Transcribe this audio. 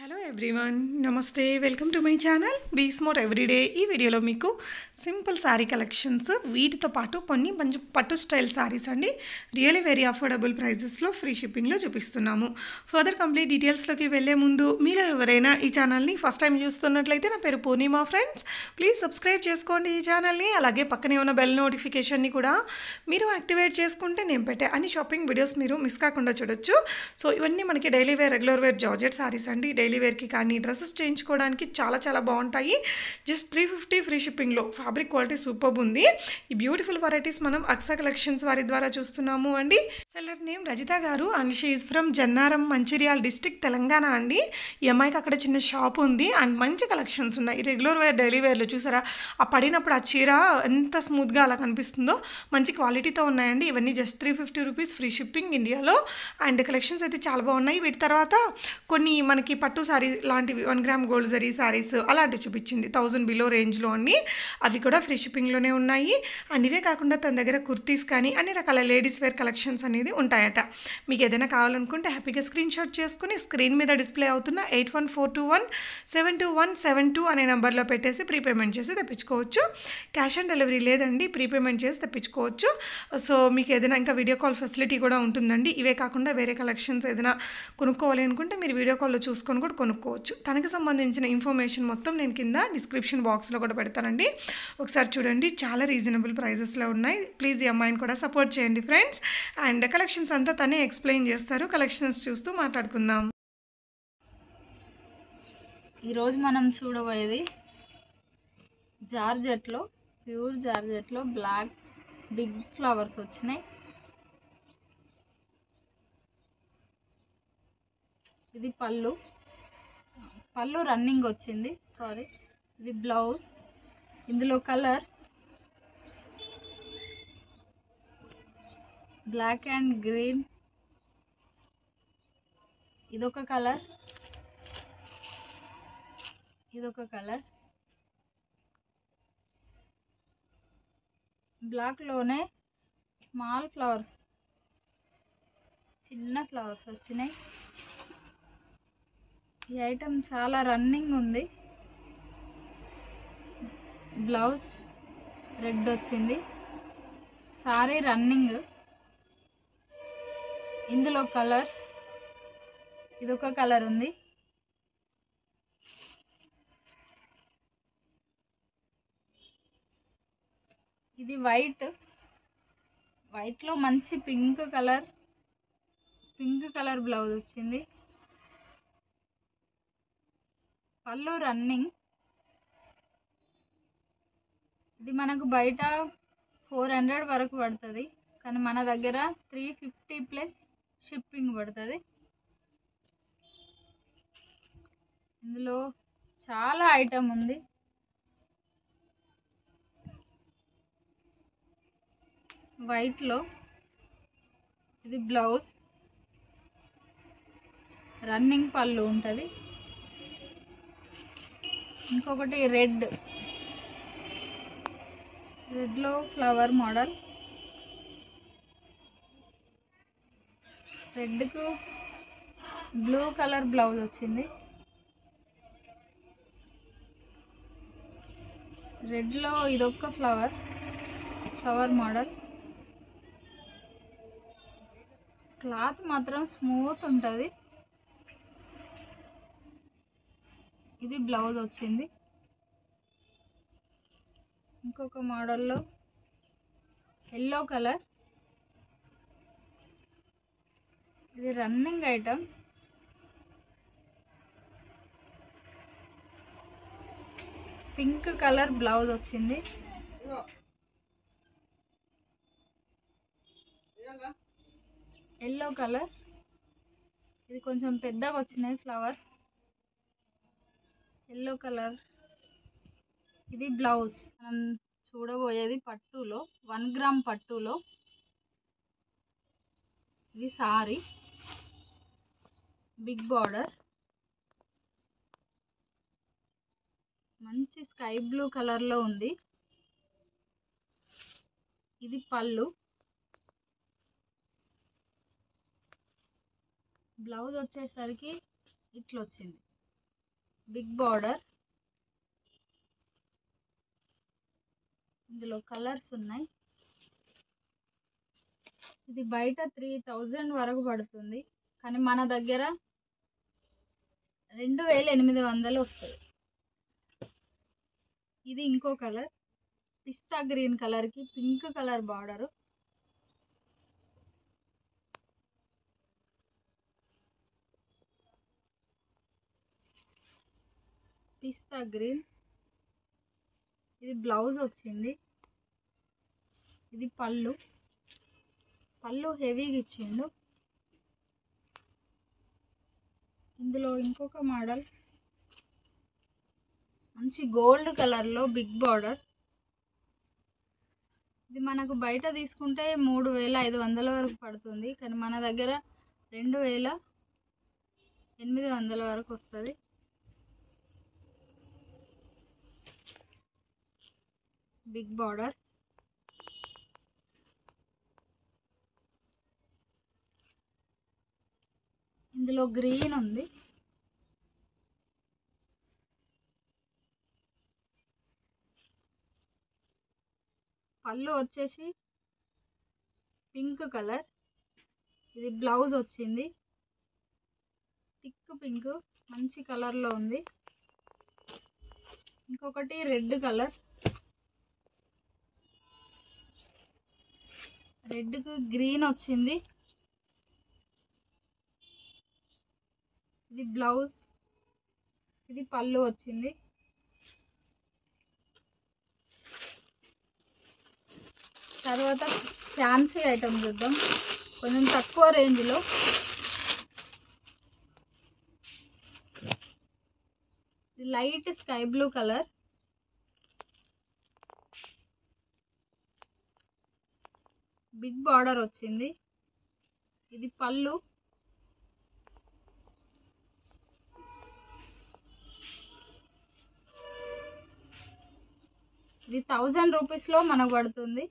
Hello everyone నమస్తే welcome to my channel బీ స్మోర్ ఎవ్రీడే ఈ వీడియోలో మీకు సింపుల్ శారీ కలెక్షన్స్ వీటితో పాటు కొన్ని మంచి పట్టు స్టైల్ శారీస్ అండి రియలీ వెరీ అఫోర్డబుల్ ప్రైజెస్లో ఫ్రీ షిప్పింగ్లో చూపిస్తున్నాము. ఫర్దర్ కంప్లీట్ డీటెయిల్స్లోకి వెళ్ళే ముందు మీరు ఎవరైనా ఈ ఛానల్ని ఫస్ట్ టైం చూస్తున్నట్లయితే నా పేరు పూర్ణిమా ఫ్రెండ్స్ ప్లీజ్ సబ్స్క్రైబ్ చేసుకోండి ఈ ఛానల్ని అలాగే పక్కనే ఉన్న బెల్ నోటిఫికేషన్ని కూడా మీరు యాక్టివేట్ చేసుకుంటే నేను పెట్టే అన్ని షాపింగ్ వీడియోస్ మీరు మిస్ కాకుండా చూడొచ్చు. సో ఇవన్నీ మనకి daily wear regular wear georgette sarees అండి డైలీ వేర్కి కానీ డ్రెస్సెస్ చేయించుకోవడానికి చాలా చాలా బాగుంటాయి. జస్ట్ త్రీ ఫిఫ్టీ ఫ్రీ షిప్పింగ్లో. ఫ్యాబ్రిక్ క్వాలిటీ సూపర్ ఉంది. ఈ బ్యూటిఫుల్ వెరైటీస్ మనం అక్సా కలెక్షన్స్ వారి ద్వారా చూస్తున్నాము అండి. Seller name Rajitha garu and she from Jannaram Mancherial district Telangana అండి. ఈ అమ్మాయికి అక్కడ చిన్న షాప్ ఉంది అండ్ మంచి కలెక్షన్స్ ఉన్నాయి. రెగ్యులర్ వేర్ డైలీ వేర్లో చూసారా? ఆ పడినప్పుడు ఆ చీర ఎంత స్మూత్గా అలా కనిపిస్తుందో మంచి క్వాలిటీతో ఉన్నాయండి. ఇవన్నీ just three fifty rupees free shipping ఇండియాలో అండ్ కలెక్షన్స్ అయితే చాలా బాగున్నాయి. వీటి తర్వాత కొన్ని మనకి పట్టు సారీ లాంటివి వన్ గ్రామ్ గోల్డ్ జరీ సారీస్ అలాంటివి చూపించింది. థౌజండ్ బిలో రేంజ్లో అన్ని. అవి కూడా ఫ్రీ షిప్పింగ్లోనే ఉన్నాయి. అండ్ ఇవే కాకుండా తన దగ్గర కుర్తీస్ కానీ అన్ని రకాల లేడీస్ వేర్ కలెక్షన్స్ అనేది ఉంటాయట. మీకు ఏదైనా కావాలనుకుంటే హ్యాపీగా స్క్రీన్ షాట్ చేసుకుని స్క్రీన్ మీద డిస్ప్లే అవుతున్న eight one four two one seven two one seven two అనే నెంబర్లో పెట్టేసి ప్రీపేమెంట్ చేసి తెప్పించుకోవచ్చు. క్యాష్ ఆన్ డెలివరీ లేదండి ప్రీపేమెంట్ చేసి తెప్పించుకోవచ్చు. సో మీకు ఏదైనా ఇంకా వీడియో కాల్ ఫెసిలిటీ కూడా ఉంటుందండి. ఇవే కాకుండా వేరే కలెక్షన్స్ ఏదైనా కొనుక్కోవాలి అనుకుంటే మీరు వీడియో కాల్లో చూసుకొని కూడా కొనుక్కోవచ్చు. తనకు సంబంధించిన ఇన్ఫర్మేషన్ మొత్తం నేను కింద డిస్క్రిప్షన్ బాక్స్లో కూడా పెడతానండి. ఒకసారి చూడండి చాలా రీజనబుల్ ప్రైజెస్లో ఉన్నాయి. ప్లీజ్ ఈ అమ్మాయిని కూడా సపోర్ట్ చేయండి ఫ్రెండ్స్. అండ్ కలెక్షన్స్ అంతా తనే ఎక్స్ప్లెయిన్ చేస్తారు. కలెక్షన్స్ చూస్తూ మాట్లాడుకుందాం. ఈరోజు మనం చూడబోయేది జార్జెట్లో ప్యూర్ జార్జెట్లో బ్లాక్ బిగ్ ఫ్లవర్స్ వచ్చినాయి. ఇది పళ్ళు. పళ్ళు రన్నింగ్ వచ్చింది. సారీ ఇది బ్లౌజ్ ఇందులో కలర్స్ బ్లాక్ అండ్ గ్రీన్ ఇదొక కలర్ ఇదొక కలర్ బ్లాక్లోనే స్మాల్ ఫ్లవర్స్ చిన్న ఫ్లవర్స్ వచ్చినాయి. ఈ ఐటమ్ చాలా రన్నింగ్ ఉంది. బ్లౌజ్ రెడ్ వచ్చింది. Sorry running. ఇందులో కలర్స్. ఇదొక కలర్ ఉంది. ఇది వైట్. వైట్లో మంచి pink colour. Pink colour blouse వచ్చింది. పళ్ళు రన్నింగ్ ఇది మనకు బయట ఫోర్ హండ్రెడ్ వరకు పడుతుంది. కానీ మన దగ్గర త్రీ ఫిఫ్టీ ప్లస్ షిప్పింగ్ పడుతుంది. ఇందులో చాలా ఐటమ్ ఉంది. వైట్లో ఇది బ్లౌజ్ రన్నింగ్ పళ్ళు ఉంటుంది. ఇంకొకటి రెడ్. రెడ్లో ఫ్లవర్ మోడల్. రెడ్కు బ్లూ కలర్ బ్లౌజ్ వచ్చింది. రెడ్లో ఇదొక్క ఫ్లవర్ ఫ్లవర్ మోడల్. క్లాత్ మాత్రం స్మూత్ ఉంటుంది. ఇది బ్లౌజ్ వచ్చింది. ఇంకొక మోడల్లో ఎల్లో కలర్. ఇది running item. Pink colour blouse వచ్చింది. Yellow colour. ఇది కొంచెం పెద్దగా వచ్చినాయి ఫ్లవర్స్. Yellow colour. ఇది బ్లౌజ్. మనం చూడబోయేది పట్టులో వన్ గ్రామ్ పట్టులో ఇది సారీ. Big border. మంచి స్కై బ్లూ కలర్లో ఉంది. ఇది పళ్ళు. బ్లౌజ్ వచ్చేసరికి ఇట్లా వచ్చింది బిగ్ బార్డర్. ఇందులో కలర్స్ ఉన్నాయి. ఇది బయట త్రీ థౌజండ్ వరకు పడుతుంది. కానీ మన దగ్గర రెండు వేల ఎనిమిది వందలు వస్తుంది ఇది ఇంకో కలర్. పిస్తా గ్రీన్ కలర్కి పింక్ కలర్ బార్డరు. పిస్తా గ్రీన్ ఇది బ్లౌజ్ వచ్చింది. ఇది పళ్ళు. పళ్ళు హెవీగా ఇచ్చిండు. ఇందులో ఇంకొక మోడల్. మంచి గోల్డ్ కలర్లో బిగ్ బార్డర్. ఇది మనకు బయట తీసుకుంటే మూడు వేల ఐదు వందల వరకు పడుతుంది. కానీ మన దగ్గర రెండు వేల ఎనిమిది వందల వరకు వస్తుంది. బిగ్ బార్డర్ ఇందులో గ్రీన్ ఉంది. పళ్ళు వచ్చేసి పింక్ కలర్. ఇది బ్లౌజ్ వచ్చింది. థిక్ పింక్ మంచి కలర్లో ఉంది. ఇంకొకటి రెడ్ కలర్. రెడ్కు గ్రీన్ వచ్చింది. ఇది బ్లౌజ్ ఇది పళ్ళు వచ్చింది. తర్వాత ఫ్యాన్సీ ఐటమ్ చూద్దాం. కొంచెం తక్కువ రేంజ్లో. Light sky blue colour. Big border వచ్చింది. ఇది పళ్ళు. ఇది థౌజండ్ రూపీస్లో మనకు పడుతుంది.